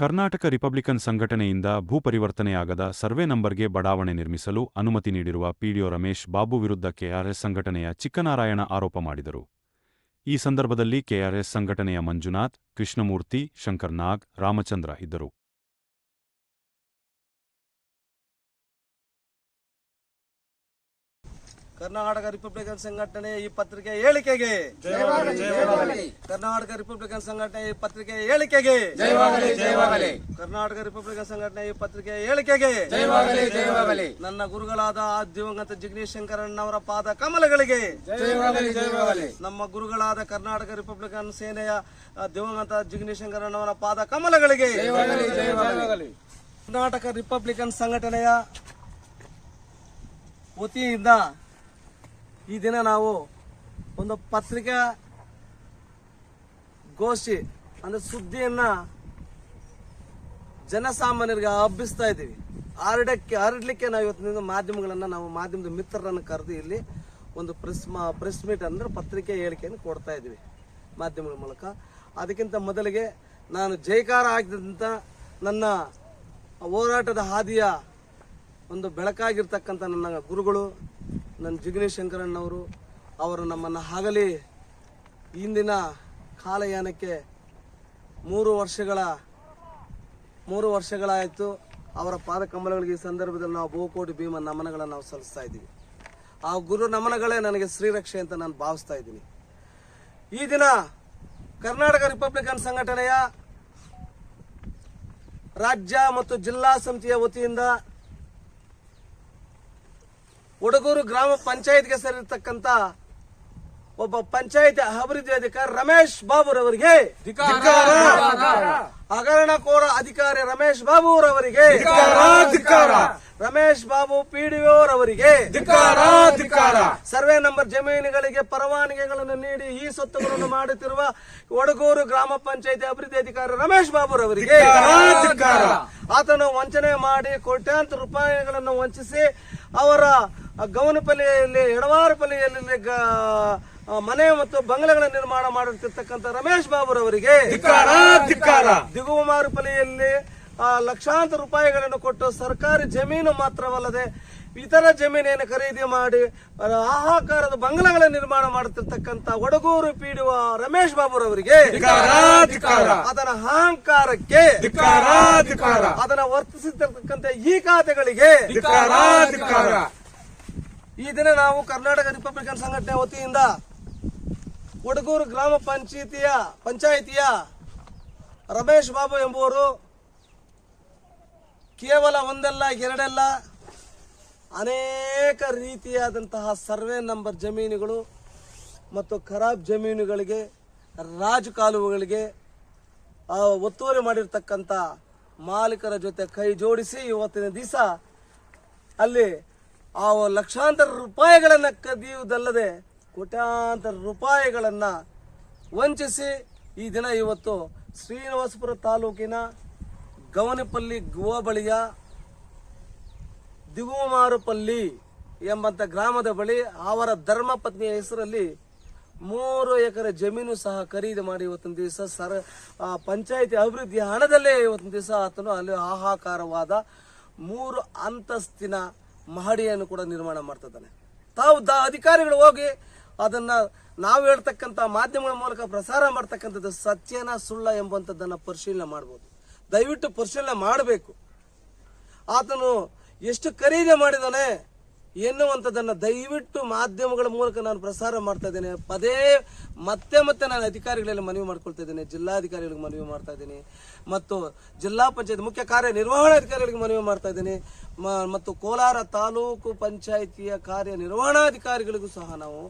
Karnataka Republican ಸಂಘಟನೆಯಿಂದ ಭೂ ಪರಿವರ್ತನೆಯಾಗದ survey ನಂಬರ್ಗೆ ಬಡಾವಣೆ ನಿರ್ಮಿಸಲು ಅನುಮತಿ ನೀಡಿರುವ ಪಿಡಿಒ ರಮೇಶ್ ಬಾಬು ವಿರುದ್ಧ ಕೆಆರ್ಎಸ್ ಸಂಘಟನೆಯ ಚಿಕ್ಕನಾರಾಯಣ ಆರೋಪ ಮಾಡಿದರು. ಈ ಸಂದರ್ಭದಲ್ಲಿ ಕೆಆರ್ಎಸ್ ಸಂಘಟನೆಯ ಮಂಜುನಾಥ್, ಕೃಷ್ಣಮೂರ್ತಿ ಶಂಕರ್ನಾಗ್ ರಾಮಚಂದ್ರ ಇದ್ದರು. ಕರ್ನಾಟಕ ರಿಪಬ್ಲಿಕನ್ ಸಂಘಟನೆ ಈ ಪತ್ರಿಕೆ ಹೇಳಿಕೆಗೆ. ಕರ್ನಾಟಕ ರಿಪಬ್ಲಿಕನ್ ಸಂಘಟನೆ ಈ ಪತ್ರಿಕೆ ಹೇಳಿಕೆಗೆ. ಕರ್ನಾಟಕ ರಿಪಬ್ಲಿಕನ್ ಸಂಘಟನೆ ಈ ಪತ್ರಿಕೆ ಹೇಳಿಕೆಗೆ. ನನ್ನ ಗುರುಗಳಾದ ಆ ದಿವಂಗತ ಜಿಗ್ನೇಶ್ ಶಂಕರಣ್ಣವರ ಪಾದ ಕಮಲಗಳಿಗೆ. ನಮ್ಮ ಗುರುಗಳಾದ ಕರ್ನಾಟಕ ರಿಪಬ್ಲಿಕನ್ ಸೇನೆಯ ದಿವಂಗತ ಜಿಗ್ನೇಶ್ ಶಂಕರಣ್ಣವರ ಪಾದ ಕಮಲಗಳಿಗೆ. ಕರ್ನಾಟಕ ರಿಪಬ್ಲಿಕನ್ ಸಂಘಟನೆಯ ವತಿಯಿಂದ ಈ ದಿನ ನಾವು ಒಂದು ಪತ್ರಿಕಾ ಗೋಷ್ಠಿ, ಅಂದ್ರೆ ಸುದ್ದಿಯನ್ನ ಜನಸಾಮಾನ್ಯರಿಗೆ ಹಬ್ಬಿಸ್ತಾ ಇದ್ದೀವಿ. ಹರಡಕ್ಕೆ, ಹರಡ್ಲಿಕ್ಕೆ ನಾವು ಇವತ್ತಿನಿಂದ ಮಾಧ್ಯಮಗಳನ್ನ ನಾವು ಮಾಧ್ಯಮದ ಮಿತ್ರರನ್ನು ಕರೆದು ಇಲ್ಲಿ ಒಂದು ಪ್ರೆಸ್ ಪ್ರೆಸ್ ಮೀಟ್ ಅಂದ್ರೆ ಪತ್ರಿಕೆ ಹೇಳಿಕೆಯನ್ನು ಕೊಡ್ತಾ ಇದ್ದೀವಿ ಮಾಧ್ಯಮಗಳ ಮೂಲಕ. ಅದಕ್ಕಿಂತ ಮೊದಲಿಗೆ ನಾನು ಜೈಕಾರ ಆಗಿದ್ದಂಥ ನನ್ನ ಹೋರಾಟದ ಹಾದಿಯ ಒಂದು ಬೆಳಕಾಗಿರ್ತಕ್ಕಂಥ ನನ್ನ ಗುರುಗಳು ನನ್ನ ಜಿಗ್ನೇಶ್ ಶಂಕರಣ್ಣವರು ಅವರು ನಮ್ಮನ್ನು ಆಗಲಿ ಇಂದಿನ ಕಾಲಯಾನಕ್ಕೆ ಮೂರು ವರ್ಷಗಳ, ಮೂರು ವರ್ಷಗಳಾಯಿತು. ಅವರ ಪಾದ ಕಮಲಗಳಿಗೆ ಈ ಸಂದರ್ಭದಲ್ಲಿ ನಾವು ಬಹುಕೋಟಿ ಭೀಮ ನಮನಗಳನ್ನು ನಾವು ಸಲ್ಲಿಸ್ತಾ ಇದ್ದೀವಿ. ಆ ಗುರು ನಮನಗಳೇ ನನಗೆ ಶ್ರೀರಕ್ಷೆ ಅಂತ ನಾನು ಭಾವಿಸ್ತಾ ಇದ್ದೀನಿ. ಈ ದಿನ ಕರ್ನಾಟಕ ರಿಪಬ್ಲಿಕನ್ ಸಂಘಟನೆಯ ರಾಜ್ಯ ಮತ್ತು ಜಿಲ್ಲಾ ಸಮಿತಿಯ ವತಿಯಿಂದ ಉಡಗೂರು ಗ್ರಾಮ ಪಂಚಾಯತ್ಗೆ ಸೇರಿರ್ತಕ್ಕಂತ ಒಬ್ಬ ಪಂಚಾಯತ್ ಅಭಿವೃದ್ಧಿ ಅಧಿಕಾರಿ ರಮೇಶ್ ಬಾಬುರವರಿಗೆ ಹಗರಣಕೋರ ಅಧಿಕಾರಿ ರಮೇಶ್ ಬಾಬುರವರಿಗೆ ರಮೇಶ್ ಬಾಬು ಪಿಡಿಒ ರವರಿಗೆ ಸರ್ವೆ ನಂಬರ್ ಜಮೀನುಗಳಿಗೆ ಪರವಾನಗಿಗಳನ್ನು ನೀಡಿ ಈ ಸ್ವತ್ತುಗಳನ್ನು ಮಾಡುತ್ತಿರುವ ಒಡಗೂರು ಗ್ರಾಮ ಪಂಚಾಯತಿ ಅಭಿವೃದ್ಧಿ ಅಧಿಕಾರಿ ರಮೇಶ್ ಬಾಬುರವರಿಗೆ ಆತನು ವಂಚನೆ ಮಾಡಿ ಕೋಟ್ಯಾಂತರ ರೂಪಾಯಿಗಳನ್ನು ವಂಚಿಸಿ ಅವರ ಗೌನಪಲ್ಲಿಯಲ್ಲಿ ಎಡವಾರಪಲ್ಲಿಯಲ್ಲಿ ಮನೆ ಮತ್ತು ಬಂಗಲೆಗಳ ನಿರ್ಮಾಣ ಮಾಡುತ್ತಿರ್ತಕ್ಕಂಥ ರಮೇಶ್ ಬಾಬುರವರಿಗೆ ದಿಗುಮಾರುಪಲ್ಲಿಯಲ್ಲಿ ಆ, ಲಕ್ಷಾಂತರ ರೂಪಾಯಿಗಳನ್ನು ಕೊಟ್ಟು ಸರ್ಕಾರಿ ಜಮೀನು ಮಾತ್ರವಲ್ಲದೆ ಇತರ ಜಮೀನೇನು ಖರೀದಿ ಮಾಡಿ ಆಹಾಕಾರದ ಬಂಗ್ಲಗಳ ನಿರ್ಮಾಣ ಮಾಡುತ್ತಿರ್ತಕ್ಕಂಥ ಒಡಗೂರು ಪೀಡುವ ರಮೇಶ್ ಬಾಬುರವರಿಗೆ ಅದರ ಅಹಂಕಾರಕ್ಕೆ ಅದನ್ನ ವರ್ತಿಸುತ್ತಿರ್ತಕ್ಕಂಥ ಈ ಖಾತೆಗಳಿಗೆ ಈ ದಿನ ನಾವು ಕರ್ನಾಟಕ ರಿಪಬ್ಲಿಕನ್ ಸಂಘಟನೆ ವತಿಯಿಂದ ಒಡಗೂರು ಗ್ರಾಮ ಪಂಚಾಯಿತಿಯ ಪಂಚಾಯಿತಿಯ ರಮೇಶ್ ಬಾಬು ಎಂಬುವರು ಕೇವಲ ಒಂದಲ್ಲ, ಎರಡಲ್ಲ, ಅನೇಕ ರೀತಿಯಾದಂತಹ ಸರ್ವೆ ನಂಬರ್ ಜಮೀನುಗಳು ಮತ್ತು ಖರಾಬ್ ಜಮೀನುಗಳಿಗೆ, ರಾಜು ಕಾಲುವೆಗಳಿಗೆ ಒತ್ತುವರಿ ಮಾಡಿರ್ತಕ್ಕಂಥ ಮಾಲೀಕರ ಜೊತೆ ಕೈ ಜೋಡಿಸಿ ಇವತ್ತಿನ ದಿವಸ ಅಲ್ಲಿ ಆ ಲಕ್ಷಾಂತರ ರೂಪಾಯಿಗಳನ್ನು ಕದಿಯುವುದಲ್ಲದೆ ಕೋಟ್ಯಾಂತರ ರೂಪಾಯಿಗಳನ್ನು ವಂಚಿಸಿ ಈ ದಿನ ಇವತ್ತು ಶ್ರೀನಿವಾಸಪುರ ತಾಲೂಕಿನ ಗವನಪಲ್ಲಿ ಗೋಬಳಿಯ ದಿಗುಮಾರುಪಲ್ಲಿ ಎಂಬಂತ ಗ್ರಾಮದ ಬಳಿ ಅವರ ಧರ್ಮಪತ್ನಿಯ ಹೆಸರಲ್ಲಿ ಮೂರು ಎಕರೆ ಜಮೀನು ಸಹ ಖರೀದಿ ಮಾಡಿ ಇವತ್ತಿನ ದಿವಸ ಸರ ಪಂಚಾಯಿತಿ ಅಭಿವೃದ್ಧಿ ಹಣದಲ್ಲೇ ಇವತ್ತಿನ ದಿವಸ ಆತನು ಅಲ್ಲಿ ಹಾಹಾಕಾರವಾದ ಮೂರು ಅಂತಸ್ತಿನ ಮಹಡಿಯನ್ನು ಕೂಡ ನಿರ್ಮಾಣ ಮಾಡ್ತಿದ್ದಾನೆ. ತಾವು ದ ಅಧಿಕಾರಿಗಳು ಹೋಗಿ ಅದನ್ನ ನಾವು ಹೇಳ್ತಕ್ಕಂಥ ಮಾಧ್ಯಮಗಳ ಮೂಲಕ ಪ್ರಸಾರ ಮಾಡ್ತಕ್ಕಂಥದ್ದು ಸತ್ಯನ ಸುಳ್ಳ ಎಂಬಂಥದ್ದನ್ನು ಪರಿಶೀಲನೆ ಮಾಡ್ಬೋದು. ದಯವಿಟ್ಟು ಪರಿಶೀಲನೆ ಮಾಡಬೇಕು. ಆತನು ಎಷ್ಟು ಖರೀದಿ ಮಾಡಿದಾನೆ ಎನ್ನುವಂಥದ್ದನ್ನು ದಯವಿಟ್ಟು ಮಾಧ್ಯಮಗಳ ಮೂಲಕ ನಾನು ಪ್ರಸಾರ ಮಾಡ್ತಾ ಇದ್ದೇನೆ. ಪದೇ ಮತ್ತೆ ಮತ್ತೆ ನಾನು ಅಧಿಕಾರಿಗಳಲ್ಲಿ ಮನವಿ ಮಾಡ್ಕೊಳ್ತಾ ಇದ್ದೇನೆ. ಜಿಲ್ಲಾಧಿಕಾರಿಗಳಿಗೆ ಮನವಿ ಮಾಡ್ತಾ ಇದ್ದೀನಿ. ಮತ್ತು ಜಿಲ್ಲಾ ಪಂಚಾಯತ್ ಮುಖ್ಯ ಕಾರ್ಯನಿರ್ವಹಣಾಧಿಕಾರಿಗಳಿಗೆ ಮನವಿ ಮಾಡ್ತಾ ಇದ್ದೀನಿ. ಮತ್ತು ಕೋಲಾರ ತಾಲೂಕು ಪಂಚಾಯಿತಿಯ ಕಾರ್ಯನಿರ್ವಹಣಾಧಿಕಾರಿಗಳಿಗೂ ಸಹ ನಾವು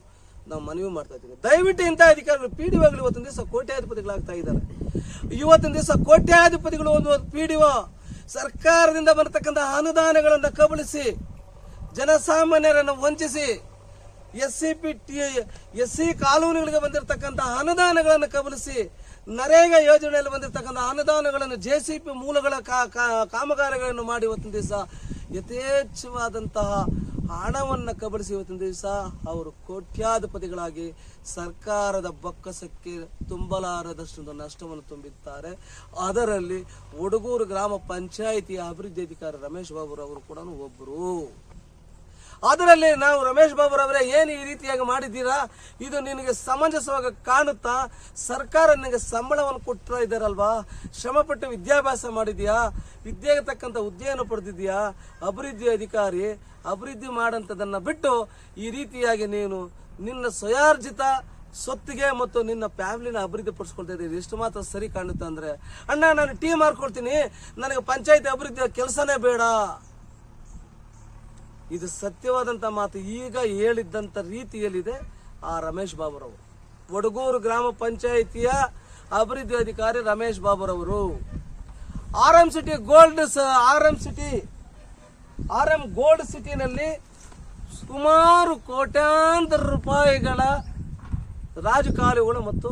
ನಾವು ಮನವಿ ಮಾಡ್ತಾ ಇದ್ದೀವಿ ದಯವಿಟ್ಟು ಇಂಥ ಅಧಿಕಾರಿಗಳು ಪಿ ಡಿ ಒಗಳು ಇವತ್ತಿನ ದಿವಸ ಕೋಟ್ಯಾಧಿಪತಿಗಳಾಗ್ತಾ ಇದ್ದಾರೆ. ಇವತ್ತಿನ ದಿವಸ ಕೋಟ್ಯಾಧಿಪತಿಗಳು ಒಂದು ಪಿ ಡಿ ಒ ಸರ್ಕಾರದಿಂದ ಬರತಕ್ಕಂಥ ಅನುದಾನಗಳನ್ನು ಕಬಳಿಸಿ, ಜನಸಾಮಾನ್ಯರನ್ನು ವಂಚಿಸಿ S C P T S C ಕಾನೂನುಗಳಿಗೆ ಬಂದಿರತಕ್ಕಂಥ ಅನುದಾನಗಳನ್ನು ಕಬಲಿಸಿ ನರೇಗಾ ಯೋಜನೆಯಲ್ಲಿ ಬಂದಿರತಕ್ಕಂಥ ಅನುದಾನಗಳನ್ನು ಜೆ ಸಿ ಪಿ ಮೂಲಗಳ ಕಾಮಗಾರಿಗಳನ್ನು ಮಾಡಿ ಇವತ್ತಿನ ದಿವಸ ಯಥೇಚ್ಛವಾದಂತಹ ಹಣವನ್ನು ಕಬಳಿಸಿ ಇವತ್ತಿನ ದಿವಸ ಅವರು ಕೋಟ್ಯಾಧಿಪತಿಗಳಾಗಿ ಸರ್ಕಾರದ ಬೊಕ್ಕಸಕ್ಕೆ ತುಂಬಲಾರದಷ್ಟು ನಷ್ಟವನ್ನು ತುಂಬಿದ್ದಾರೆ. ಅದರಲ್ಲಿ ಒಡಗೂರು ಗ್ರಾಮ ಪಂಚಾಯಿತಿಯ ಅಭಿವೃದ್ಧಿ ಅಧಿಕಾರಿ ರಮೇಶ್ ಬಾಬುರವರು ಕೂಡ ಒಬ್ಬರು ಅದರಲ್ಲಿ ನಾವು ರಮೇಶ್ ಬಾಬುರವರೇ ಏನು ಈ ರೀತಿಯಾಗಿ ಮಾಡಿದ್ದೀರಾ? ಇದು ನಿನಗೆ ಸಮಂಜಸವಾಗಿ ಕಾಣುತ್ತಾ? ಸರ್ಕಾರ ನಿನಗೆ ಸಂಬಳವನ್ನು ಕೊಡ್ತಾ ಇದ್ದಾರಲ್ವಾ? ಶ್ರಮಪಟ್ಟು ವಿದ್ಯಾಭ್ಯಾಸ ಮಾಡಿದ್ಯಾ ವಿದ್ಯೆಗೆ ತಕ್ಕಂಥ ಹುದ್ದೆಯನ್ನು ಪಡೆದಿದ್ಯಾ ಅಭಿವೃದ್ಧಿ ಅಧಿಕಾರಿ, ಅಭಿವೃದ್ಧಿ ಮಾಡಂಥದನ್ನ ಬಿಟ್ಟು ಈ ರೀತಿಯಾಗಿ ನೀನು ನಿನ್ನ ಸ್ವಯಾರ್ಜಿತ ಸೊತ್ತಿಗೆ ಮತ್ತು ನಿನ್ನ ಫ್ಯಾಮಿಲಿನ ಅಭಿವೃದ್ಧಿ ಪಡಿಸ್ಕೊಳ್ತಾ ಇದ್ದೀವಿ ಎಷ್ಟು ಮಾತ್ರ ಸರಿ ಕಾಣುತ್ತೆ ಅಂದ್ರೆ? ಅಣ್ಣ, ನಾನು ಟೀ ಮಾರ್ಕೊಡ್ತೀನಿ. ನನಗೆ ಪಂಚಾಯತಿ ಅಭಿವೃದ್ಧಿಯ ಕೆಲಸನೇ ಬೇಡ. ಇದು ಸತ್ಯವಾದಂಥ ಮಾತು ಈಗ ಹೇಳಿದ್ದಂಥ ರೀತಿಯಲ್ಲಿದೆ ಆ ರಮೇಶ್ ಬಾಬುರವರು. ಒಡಗೂರು ಗ್ರಾಮ ಪಂಚಾಯಿತಿಯ ಅಭಿವೃದ್ಧಿ ಅಧಿಕಾರಿ Ramesh ಬಾಬುರವರು. R M city gold R M city R M gold ಸಿಟಿನಲ್ಲಿ ಸುಮಾರು ಕೋಟ್ಯಾಂತರ ರೂಪಾಯಿಗಳ ರಾಜಕಾಲುಗಳು ಮತ್ತು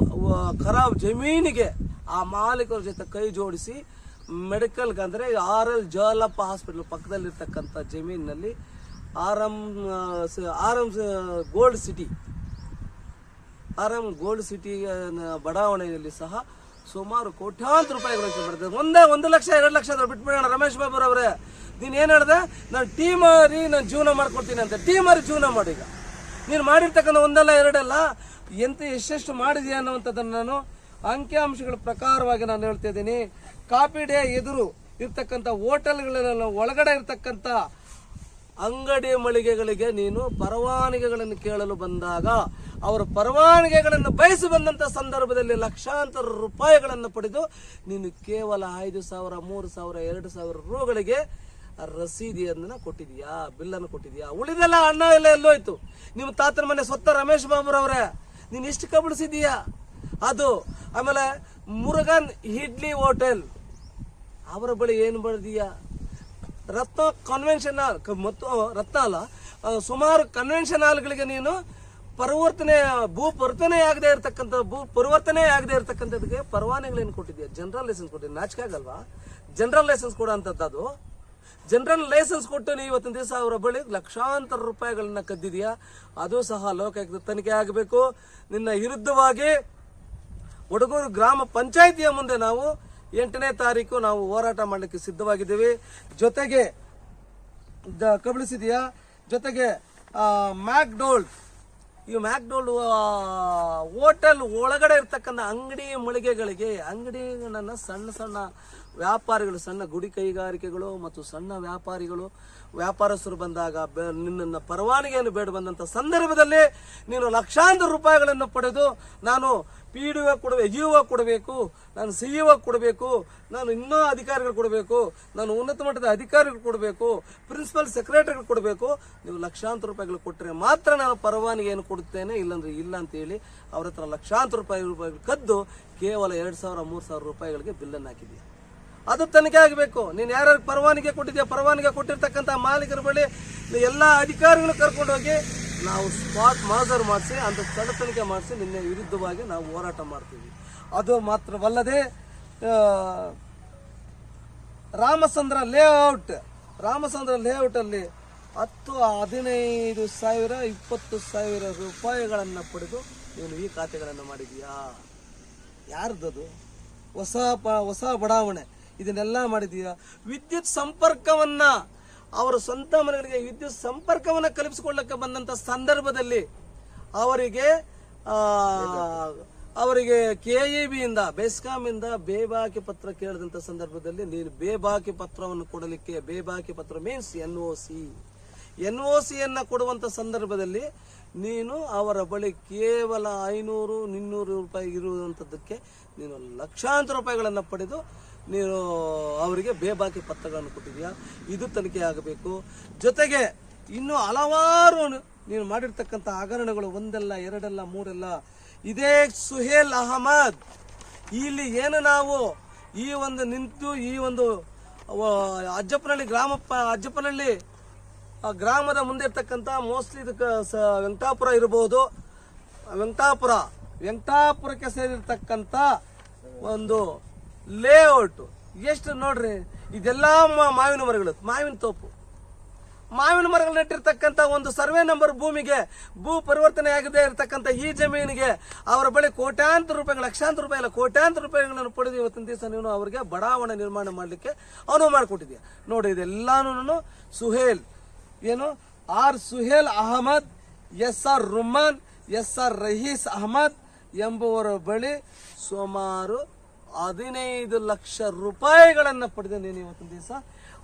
ಖರಾಬ್ ಜಮೀನಿಗೆ ಆ ಮಾಲೀಕರ ಜೊತೆ ಕೈ ಜೋಡಿಸಿ ಮೆಡಿಕಲ್ಗೆ ಅಂದರೆ ಆರ್ ಎಲ್ ಜಲಪ್ಪ ಹಾಸ್ಪಿಟಲ್ ಪಕ್ಕದಲ್ಲಿರ್ತಕ್ಕಂಥ ಜಮೀನಿನಲ್ಲಿ ಆರ್ ಆರಾಮ್ R M gold city. R M gold city ಬಡಾವಣೆಯಲ್ಲಿ ಸಹ ಸುಮಾರು ಕೋಟ್ಯಾಂತರ ರೂಪಾಯಿಗಳು ಬರ್ತದೆ. ಒಂದೇ ಒಂದು ಲಕ್ಷ, ಎರಡು ಲಕ್ಷ ಬಿಟ್ಬಿಡೋಣ ರಮೇಶ್ ಬಾಬು ಅವರೇ ನೀನು ಏನು ಹೇಳಿದೆ? ನಾನು ಟೀ ಮಾರಿ, ನಾನು ಜೀವನ ಮಾಡ್ಕೊಡ್ತೀನಿ ಅಂತ. ಟೀ ಮಾರಿ ಜೀವನ ಮಾಡಿ ಈಗ. ನೀನು ಮಾಡಿರ್ತಕ್ಕಂಥ ಒಂದಲ್ಲ, ಎರಡಲ್ಲ, ಎಂತ ಎಷ್ಟೆಷ್ಟು ಮಾಡಿದೆಯಾ ಅನ್ನುವಂಥದ್ದನ್ನು ನಾನು ಅಂಕಿಅಂಶಗಳ ಪ್ರಕಾರವಾಗಿ ನಾನು ಹೇಳ್ತಾ ಇದ್ದೀನಿ. ಕಾಪಿ ಡೇ ಎದುರು ಇರ್ತಕ್ಕಂಥ ಹೋಟೆಲ್ಗಳೆಲ್ಲ ಒಳಗಡೆ ಇರ್ತಕ್ಕಂಥ ಅಂಗಡಿ ಮಳಿಗೆಗಳಿಗೆ ನೀನು ಪರವಾನಗಿಗಳನ್ನು ಕೇಳಲು ಬಂದಾಗ ಅವರ ಪರವಾನಗಿಗಳನ್ನು ಬಯಸಿ ಬಂದಂತ ಸಂದರ್ಭದಲ್ಲಿ ಲಕ್ಷಾಂತರ ರೂಪಾಯಿಗಳನ್ನು ಪಡೆದು ನೀನು ಕೇವಲ ಐದು ಸಾವಿರ, ಮೂರು ಸಾವಿರ, ಎರಡು ಸಾವಿರ ರೂಗಳಿಗೆ ರಸೀದಿಯನ್ನ ಕೊಟ್ಟಿದ್ಯಾ ಬಿಲ್ಲನ್ನು ಕೊಟ್ಟಿದ್ಯಾ ಉಳಿದೆಲ್ಲ ಅಣ್ಣ ಎಲ್ಲ ಎಲ್ಲೋಯ್ತು. ನಿಮ್ಮ ತಾತನ ಮನೆ ಸ್ವತ್ತ ರಮೇಶ್ ಬಾಬುರವರೇ, ನೀನು ಇಷ್ಟು ಕಬಳಿಸಿದೀಯಾ ಅದು ಆಮೇಲೆ ಮುರುಗನ್ ಇಡ್ಲಿ ಹೋಟೆಲ್, ಅವರ ಬಳಿ ಏನು ಬಳ್ದೀಯಾ ರತ್ನ ಕಾನ್ವೆನ್ಷನ್ ಹಾಲ್ ಮತ್ತು ರತ್ನ ಅಲ್ಲ ಸುಮಾರು ಕನ್ವೆನ್ಷನ್ ಹಾಲ್ಗಳಿಗೆ ನೀನು ಪರಿವರ್ತನೆ, ಭೂ ಪರಿವರ್ತನೆ ಆಗದೆ ಇರತಕ್ಕಂಥ, ಭೂ ಪರಿವರ್ತನೆ ಆಗದೆ ಇರತಕ್ಕಂಥದಕ್ಕೆ ಪರವಾನೆಗಳೇನು ಕೊಟ್ಟಿದ್ಯಾ? ಜನರಲ್ ಲೈಸೆನ್ಸ್ ಕೊಟ್ಟಿದ್ದೆ ನಾಚಿಕೆ ಆಗಲ್ವಾ? ಜನರಲ್ ಲೈಸೆನ್ಸ್ ಕೊಡೋಂಥದ್ದು ಅದು. ಜನರಲ್ ಲೈಸೆನ್ಸ್ ಕೊಟ್ಟು ನೀವು ಇವತ್ತಿನ ದಿವಸ ಅವರ ಬಳಿ ಲಕ್ಷಾಂತರ ರೂಪಾಯಿಗಳನ್ನ ಕದ್ದಿದೆಯಾ? ಅದು ಸಹ ಲೋಕಾಯುಕ್ತ ತನಿಖೆ ಆಗಬೇಕು. ನಿನ್ನ ವಿರುದ್ಧವಾಗಿ ಒಡಗೂರು ಗ್ರಾಮ ಪಂಚಾಯಿತಿಯ ಮುಂದೆ ನಾವು ಎಂಟನೇ ತಾರೀಕು ನಾವು ಹೋರಾಟ ಮಾಡಲಿಕ್ಕೆ ಸಿದ್ಧವಾಗಿದ್ದೀವಿ. ಜೊತೆಗೆ ಕಬಳಿಸಿದೆಯಾ? ಜೊತೆಗೆ ಮ್ಯಾಕ್ಡೋಲ್ಡ್ ಈ ಮ್ಯಾಕ್ಡೋಲ್ಡ್ ಹೋಟೆಲ್ ಒಳಗಡೆ ಇರ್ತಕ್ಕಂಥ ಅಂಗಡಿ ಮಳಿಗೆಗಳಿಗೆ, ಅಂಗಡಿಗಳನ್ನ ಸಣ್ಣ ಸಣ್ಣ ವ್ಯಾಪಾರಿಗಳು, ಸಣ್ಣ ಗುಡಿ ಕೈಗಾರಿಕೆಗಳು ಮತ್ತು ಸಣ್ಣ ವ್ಯಾಪಾರಿಗಳು, ವ್ಯಾಪಾರಸ್ಥರು ಬಂದಾಗ ನಿನ್ನನ್ನು ಪರವಾನಗಿಯನ್ನು ಬೇಡ ಬಂದಂಥ ಸಂದರ್ಭದಲ್ಲಿ ನೀನು ಲಕ್ಷಾಂತರ ರೂಪಾಯಿಗಳನ್ನು ಪಡೆದು ನಾನು ಪಿ ಡಿ ಒ ಕೊಡಬೇಕು ಕೊಡಬೇಕು ನಾನು ಸಿ ಇ ಒ ಕೊಡಬೇಕು, ನಾನು ಇನ್ನೂ ಅಧಿಕಾರಿಗಳು ಕೊಡಬೇಕು, ನಾನು ಉನ್ನತ ಮಟ್ಟದ ಅಧಿಕಾರಿಗಳು ಕೊಡಬೇಕು, ಪ್ರಿನ್ಸಿಪಲ್ ಸೆಕ್ರೆಟರಿಗಳು ಕೊಡಬೇಕು, ನೀವು ಲಕ್ಷಾಂತರ ರೂಪಾಯಿಗಳು ಕೊಟ್ಟರೆ ಮಾತ್ರ ನಾನು ಪರವಾನಗಿಯನ್ನು ಕೊಡುತ್ತೇನೆ, ಇಲ್ಲಾಂದ್ರೆ ಇಲ್ಲ ಅಂತ ಹೇಳಿ ಅವ್ರ ಹತ್ರ ಲಕ್ಷಾಂತರ ರೂಪಾಯಿ, ರೂಪಾಯಿಗಳು ಕದ್ದು ಕೇವಲ ಎರಡು ಸಾವಿರ, ಮೂರು ಸಾವಿರ ರೂಪಾಯಿಗಳಿಗೆ ಬಿಲ್ಲನ್ನು ಹಾಕಿದ್ದೀಯ. ಅದು ತನಿಖೆ ಆಗಬೇಕು. ನೀನು ಯಾರ್ಯಾರು ಪರವಾನಿಗೆ ಕೊಟ್ಟಿದ್ಯಾ, ಪರವಾನಿಗೆ ಕೊಟ್ಟಿರ್ತಕ್ಕಂಥ ಮಾಲೀಕರ ಬಳಿ ಎಲ್ಲ ಅಧಿಕಾರಿಗಳು ಕರ್ಕೊಂಡು ಹೋಗಿ ನಾವು ಸ್ಪಾಟ್ ಮಾಜರ್ ಮಾಡಿಸಿ ಅಂತ ಸ್ಥಳ ತನಿಖೆ ಮಾಡಿಸಿ, ನಿನ್ನೆ ವಿರುದ್ಧವಾಗಿ ನಾವು ಹೋರಾಟ ಮಾಡ್ತೀವಿ. ಅದು ಮಾತ್ರವಲ್ಲದೆ ರಾಮಚಂದ್ರ ಲೇಔಟ್ ರಾಮಚಂದ್ರ ಲೇಔಟಲ್ಲಿ ಹತ್ತು ಹದಿನೈದು ಸಾವಿರ, ಇಪ್ಪತ್ತು ಸಾವಿರ ರೂಪಾಯಿಗಳನ್ನು ಪಡೆದು ನೀನು ಈ ಖಾತೆಗಳನ್ನು ಮಾಡಿದೀಯಾ ಯಾರ್ದದು? ಹೊಸ ಪ, ಹೊಸ ಬಡಾವಣೆ. ಇದನ್ನೆಲ್ಲ ಮಾಡಿದೀಯಾ ವಿದ್ಯುತ್ ಸಂಪರ್ಕವನ್ನ, ಅವರ ಸ್ವಂತ ಮನೆಗಳಿಗೆ ವಿದ್ಯುತ್ ಸಂಪರ್ಕವನ್ನ ಕಲ್ಪಿಸಿಕೊಳ್ಳಕ್ಕೆ ಬಂದಂತ ಸಂದರ್ಭದಲ್ಲಿ ಅವರಿಗೆ ಅವರಿಗೆ ಕೆ ಇ ಬಿಯಿಂದ ಇಂದ ಬೇಬಾಕಿ ಪತ್ರ ಕೇಳಿದಂಥ ಸಂದರ್ಭದಲ್ಲಿ ನೀನು ಬೇಬಾಕಿ ಪತ್ರವನ್ನು ಕೊಡಲಿಕ್ಕೆ, ಬೇಬಾಕಿ ಪತ್ರ means N O C N O ಸಿಯನ್ನು ಕೊಡುವಂಥ ಸಂದರ್ಭದಲ್ಲಿ ನೀನು ಅವರ ಬಳಿ ಕೇವಲ ಐನೂರು, ಇನ್ನೂರು ರೂಪಾಯಿ ಇರುವಂಥದ್ದಕ್ಕೆ ನೀನು ಲಕ್ಷಾಂತರ ರೂಪಾಯಿಗಳನ್ನು ಪಡೆದು ನೀನು ಅವರಿಗೆ ಬೇಬಾಕಿ ಪತ್ರಗಳನ್ನು ಕೊಟ್ಟಿದೆಯಾ ಇದು ತನಿಖೆ ಆಗಬೇಕು. ಜೊತೆಗೆ ಇನ್ನೂ ಹಲವಾರು ನೀನು ಮಾಡಿರ್ತಕ್ಕಂಥ ಹಗರಣಗಳು, ಒಂದಲ್ಲ, ಎರಡಲ್ಲ, ಮೂರಲ್ಲ. ಇದೇ ಸುಹೇಲ್ ಅಹಮದ್. ಇಲ್ಲಿ ಏನು ನಾವು ಈ ಒಂದು ನಿಂತು ಈ ಒಂದು ಅಜ್ಜಪ್ಪನಹಳ್ಳಿ ಗ್ರಾಮ ಅಜ್ಜಪ್ಪನಹಳ್ಳಿ ಗ್ರಾಮದ ಮುಂದೆ ಇರ್ತಕ್ಕಂಥ ಮೋಸ್ಟ್ಲಿ ಇದಕ್ಕೆ ಸ ವೆಂಕಟಾಪುರ ಇರಬಹುದು ವೆಂಕಟಾಪುರ, ವೆಂಕಟಾಪುರಕ್ಕೆ ಸೇರಿರ್ತಕ್ಕಂಥ ಒಂದು ಲೇಔಟ್. ಎಷ್ಟು ನೋಡ್ರಿ, ಇದೆಲ್ಲ ಮಾವಿನ ಮರಗಳು, ಮಾವಿನ ತೋಪು. ಮಾವಿನ ಮರಗಳು ನೆಟ್ಟಿರ್ತಕ್ಕಂಥ ಒಂದು ಸರ್ವೆ ನಂಬರ್ ಭೂಮಿಗೆ ಭೂ ಪರಿವರ್ತನೆ ಆಗದೆ ಇರತಕ್ಕಂಥ ಈ ಜಮೀನಿಗೆ ಅವರ ಬಳಿ ಕೋಟ್ಯಾಂತರ ರೂಪಾಯಿಗಳು, ಲಕ್ಷಾಂತರ ರೂಪಾಯಿ ಇಲ್ಲ ಕೋಟ್ಯಾಂತರ ರೂಪಾಯಿಗಳನ್ನು ಪಡೆದು ಇವತ್ತಿನ ದಿವಸ ನೀನು ಅವರಿಗೆ ಬಡಾವಣೆ ನಿರ್ಮಾಣ ಮಾಡಲಿಕ್ಕೆ ಅನುವು ಮಾಡಿಕೊಟ್ಟಿದ್ಯಾ ನೋಡಿ ಇದೆಲ್ಲಾನು ಸುಹೇಲ್ ಏನು? R Suhail Ahmed, S R Rumaan, S R Rahees Ahmed ಎಂಬುವರ ಬಳಿ ಸುಮಾರು ಹದಿನೈದು ಲಕ್ಷ ರೂಪಾಯಿಗಳನ್ನು ಪಡೆದ ನೀನು ಇವತ್ತಿನ ದಿವಸ.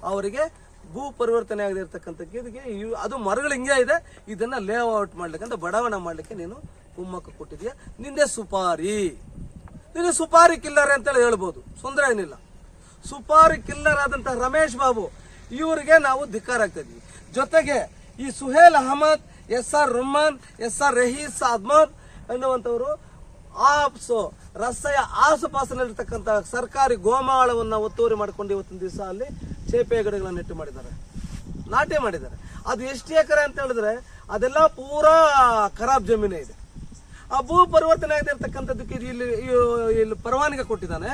ಅವರಿಗೆ ಭೂ ಪರಿವರ್ತನೆ ಆಗದೆ ಇರತಕ್ಕಂಥ ಇದಕ್ಕೆ ಇವು- ಅದು ಮರಗಳು ಹಿಂಗೆ ಇದೆ. ಇದನ್ನ ಲೇಔಟ್ ಮಾಡ್ಲಿಕ್ಕೆ ಅಂತ ಬಡಾವಣೆ ಮಾಡ್ಲಿಕ್ಕೆ ನೀನು ಕುಮ್ಮಕ್ಕ ಕೊಟ್ಟಿದ್ಯಾ ನಿಂದೆ ಸುಪಾರಿ. ನೀನು ಸುಪಾರಿ ಕಿಲ್ಲರ್ ಅಂತೇಳಿ ಹೇಳ್ಬೋದು. ತೊಂದರೆ ಏನಿಲ್ಲ. ಸುಪಾರಿ ಕಿಲ್ಲರ್ ಆದಂತಹ ರಮೇಶ್ ಬಾಬು ಇವರಿಗೆ ನಾವು ಧಿಕ್ಕಾರ ಆಗ್ತಾ ಜೊತೆಗೆ ಈ Suhail Ahmed S R Rumaan S R Rahees Ahmed ಅನ್ನುವಂಥವರು ಆಪ್ಸು, ರಸ್ತೆಯ ಆಸುಪಾಸಿನಲ್ಲಿರ್ತಕ್ಕಂಥ ಸರ್ಕಾರಿ ಗೋಮಾಳವನ್ನ ಒತ್ತುವರಿ ಮಾಡ್ಕೊಂಡು ಇವತ್ತಿನ ದಿವಸ ಅಲ್ಲಿ ಚೇಪೆ ಗಿಡಗಳನ್ನ ನೆಟ್ಟು ಮಾಡಿದ್ದಾರೆ. ನಾಟಿ ಮಾಡಿದ್ದಾರೆ. ಅದು ಎಷ್ಟು ಎಕರೆ ಅಂತ ಹೇಳಿದ್ರೆ ಅದೆಲ್ಲ ಪೂರಾ ಖರಾಬ್ ಜಮೀನೇ ಇದೆ. ಆ ಭೂ ಪರಿವರ್ತನೆ ಆಗದೆ ಇಲ್ಲಿ ಇಲ್ಲಿ ಪರವಾನಗಿ ಕೊಟ್ಟಿದ್ದಾನೆ,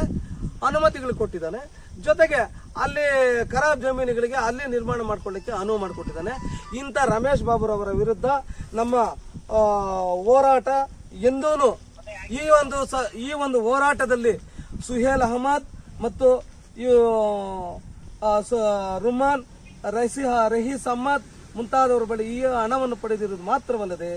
ಅನುಮತಿಗಳು ಕೊಟ್ಟಿದ್ದಾನೆ. ಜೊತೆಗೆ ಅಲ್ಲಿ ಖರಾಬ್ ಜಮೀನುಗಳಿಗೆ ಅಲ್ಲಿ ನಿರ್ಮಾಣ ಮಾಡ್ಕೊಳ್ಳಿಕ್ಕೆ ಅನುವು ಮಾಡಿಕೊಟ್ಟಿದ್ದಾನೆ. ಇಂಥ ರಮೇಶ್ ಬಾಬುರವರ ವಿರುದ್ಧ ನಮ್ಮ ಹೋರಾಟ ಎಂದೂ ಈ ಒಂದು ಸ, ಈ ಒಂದು ಹೋರಾಟದಲ್ಲಿ ಸುಹೇಲ್ ಅಹಮದ್ ಮತ್ತು ರುಮಾನ್ ರಹೀಸ್ ರಹೀಸ್ ಅಹಮದ್ ಮುಂತಾದವರ ಬಳಿ ಈ ಹಣವನ್ನು ಪಡೆದಿರುವುದು ಮಾತ್ರವಲ್ಲದೆ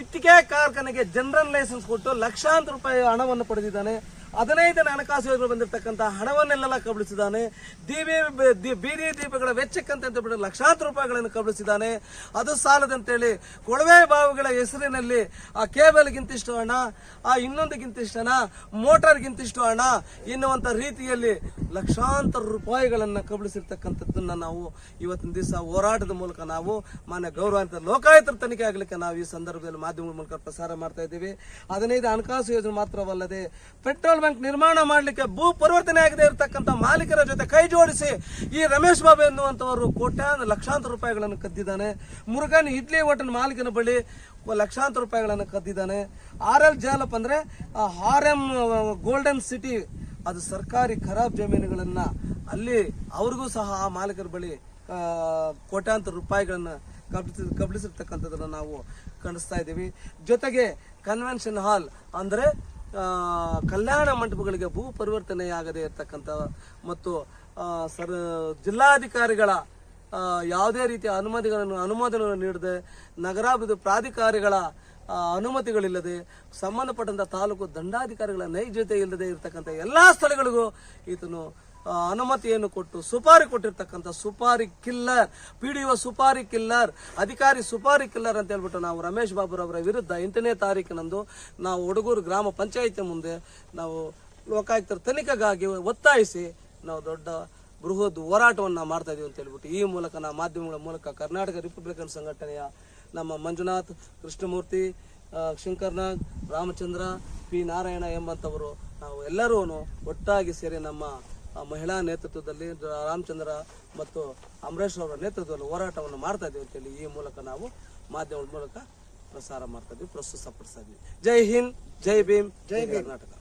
ಇಟ್ಟಿಗೆ ಕಾರ್ಖಾನೆಗೆ ಜನರಲ್ ಲೈಸೆನ್ಸ್ ಕೊಟ್ಟು ಲಕ್ಷಾಂತರ ರೂಪಾಯಿ ಹಣವನ್ನು ಪಡೆದಿದ್ದಾನೆ. ಹದಿನೈದನೇ ಹಣಕಾಸು ಯೋಜನೆ ಬಂದಿರತಕ್ಕಂಥ ಹಣವನ್ನೆಲ್ಲ ಕಬಳಿಸಿದ್ದಾನೆ. ದೀವಿ ಬೀದಿ ದೀಪಗಳ ವೆಚ್ಚಕ್ಕಂತ ಲಕ್ಷಾಂತರ ರೂಪಾಯಿಗಳನ್ನು ಕಬಳಿಸಿದ್ದಾನೆ. ಅದು ಸಾಲದಂತೇಳಿ ಕೊಳವೆ ಬಾವಿಗಳ ಹೆಸರಿನಲ್ಲಿ ಆ ಕೇಬಲ್ಗಿಂತಿಷ್ಟು ಹಣ, ಆ ಇನ್ನೊಂದಕ್ಕಿಂತಿಷ್ಟು ಹಣ ಮೋಟಾರ್ಗಿಂತಿಷ್ಟು ಹಣ ಎನ್ನುವಂತ ರೀತಿಯಲ್ಲಿ ಲಕ್ಷಾಂತರ ರೂಪಾಯಿಗಳನ್ನು ಕಬಳಿಸಿರ್ತಕ್ಕಂಥದ್ದನ್ನ ನಾವು ಇವತ್ತಿನ ದಿವಸ ಹೋರಾಟದ ಮೂಲಕ ನಾವು ಮಾನ್ಯ ಗೌರವಾನ್ವಿತ ಲೋಕಾಯುಕ್ತರ ತನಿಖೆ ಆಗಲಿಕ್ಕೆ ನಾವು ಈ ಸಂದರ್ಭದಲ್ಲಿ ಮಾಧ್ಯಮಗಳ ಮೂಲಕ ಪ್ರಸಾರ ಮಾಡ್ತಾ ಇದ್ದೀವಿ. ಹದಿನೈದು ಹಣಕಾಸು ಯೋಜನೆ ಮಾತ್ರವಲ್ಲದೆ ಪೆಟ್ರೋಲ್ ಬ್ಯಾಂಕ್ ನಿರ್ಮಾಣ ಮಾಡಲಿಕ್ಕೆ ಭೂ ಪರಿವರ್ತನೆ ಆಗದೆ ಇರತಕ್ಕಂಥ ಮಾಲೀಕರ ಜೊತೆ ಕೈ ಜೋಡಿಸಿ ಈ ರಮೇಶ್ ಬಾಬು ಎನ್ನುವಂತವರು ಕೋಟ್ಯಾಂತರ ಲಕ್ಷಾಂತರ ರೂಪಾಯಿಗಳನ್ನು ಕದ್ದಿದ್ದಾನೆ. ಮುರುಗನ್ ಇಡ್ಲಿ ಹೋಟೆಲ್ ಮಾಲೀಕನ ಬಳಿ ಲಕ್ಷಾಂತರ ರೂಪಾಯಿಗಳನ್ನು ಕದ್ದಿದ್ದಾನೆ. ಆರ್ ಎಲ್ ಜಾಲಪ್ ಅಂದ್ರೆ ಆರ್ ಎಂ ಗೋಲ್ಡನ್ ಸಿಟಿ, ಅದು ಸರ್ಕಾರಿ ಖರಾಬ್ ಜಮೀನುಗಳನ್ನ ಅಲ್ಲಿ ಅವ್ರಿಗೂ ಸಹ ಆ ಮಾಲೀಕರ ಬಳಿ ಕೋಟ್ಯಾಂತರ ರೂಪಾಯಿಗಳನ್ನ ಕಬಳಿಸಿ ಕಬ್ಬಿಸಿರ್ತಕ್ಕಂಥದ್ದನ್ನು ನಾವು ಕಾಣಿಸ್ತಾ ಇದ್ದೀವಿ. ಜೊತೆಗೆ ಕನ್ವೆನ್ಷನ್ ಹಾಲ್ ಅಂದ್ರೆ ಕಲ್ಯಾಣ ಮಂಟಪಗಳಿಗೆ ಭೂ ಪರಿವರ್ತನೆಯಾಗದೇ ಇರತಕ್ಕಂಥ ಮತ್ತು ಸರ್, ಜಿಲ್ಲಾಧಿಕಾರಿಗಳ ಯಾವುದೇ ರೀತಿಯ ಅನುಮತಿಗಳನ್ನು ಅನುಮೋದನೆಗಳನ್ನು ನೀಡದೆ ನಗರಾಭಿವೃದ್ಧಿ ಪ್ರಾಧಿಕಾರಿಗಳ ಅನುಮತಿಗಳಿಲ್ಲದೆ ಸಂಬಂಧಪಟ್ಟಂಥ ತಾಲೂಕು ದಂಡಾಧಿಕಾರಿಗಳ ನೈಜತೆ ಇಲ್ಲದೆ ಇರತಕ್ಕಂಥ ಎಲ್ಲಾ ಸ್ಥಳಗಳಿಗೂ ಈತನು ಅನುಮತಿಯನ್ನು ಕೊಟ್ಟು ಸುಪಾರಿ ಕೊಟ್ಟಿರ್ತಕ್ಕಂಥ ಸುಪಾರಿ ಕಿಲ್ಲರ್, ಪಿ ಡಿ ಸುಪಾರಿ ಕಿಲ್ಲರ್, ಅಧಿಕಾರಿ ಸುಪಾರಿ ಕಿಲ್ಲರ್ ಅಂತ ಹೇಳ್ಬಿಟ್ಟು ನಾವು ರಮೇಶ್ ಬಾಬುರವರ ವಿರುದ್ಧ ಎಂಟನೇ ತಾರೀಕಿನಂದು ನಾವು ಹುಡುಗೂರು ಗ್ರಾಮ ಪಂಚಾಯಿತಿ ಮುಂದೆ ನಾವು ಲೋಕಾಯುಕ್ತರ ತನಿಖೆಗಾಗಿ ಒತ್ತಾಯಿಸಿ ನಾವು ದೊಡ್ಡ ಬೃಹತ್ ಹೋರಾಟವನ್ನು ಮಾಡ್ತಾ ಇದೀವಿ ಅಂತ ಹೇಳ್ಬಿಟ್ಟು ಈ ಮೂಲಕ ನಾವು ಮಾಧ್ಯಮಗಳ ಮೂಲಕ ಕರ್ನಾಟಕ ರಿಪಬ್ಲಿಕನ್ ಸಂಘಟನೆಯ ನಮ್ಮ ಮಂಜುನಾಥ್, ಕೃಷ್ಣಮೂರ್ತಿ ಶಂಕರ್ನಾಗ್, ರಾಮಚಂದ್ರ, ಪಿ ನಾರಾಯಣ ಎಂಬಂಥವರು ನಾವು ಎಲ್ಲರೂ ಒಟ್ಟಾಗಿ ಸೇರಿ ನಮ್ಮ ಮಹಿಳಾ ನೇತೃತ್ವದಲ್ಲಿ ರಾಮಚಂದ್ರ ಮತ್ತು ಅಮರೇಶ್ ಅವರ ನೇತೃತ್ವದಲ್ಲಿ ಹೋರಾಟವನ್ನು ಮಾಡ್ತಾ ಇದ್ದೀವಿ ಅಂತೇಳಿ ಈ ಮೂಲಕ ನಾವು ಮಾಧ್ಯಮದ ಮೂಲಕ ಪ್ರಸಾರ ಮಾಡ್ತಾ ಇದ್ವಿ ಪ್ರಸ್ತುತಪಡಿಸ್ತಾ ಇದ್ವಿ ಜೈ ಹಿಂದ್ ಜೈ ಭೀಮ್ ಜೈ ಕರ್ನಾಟಕ.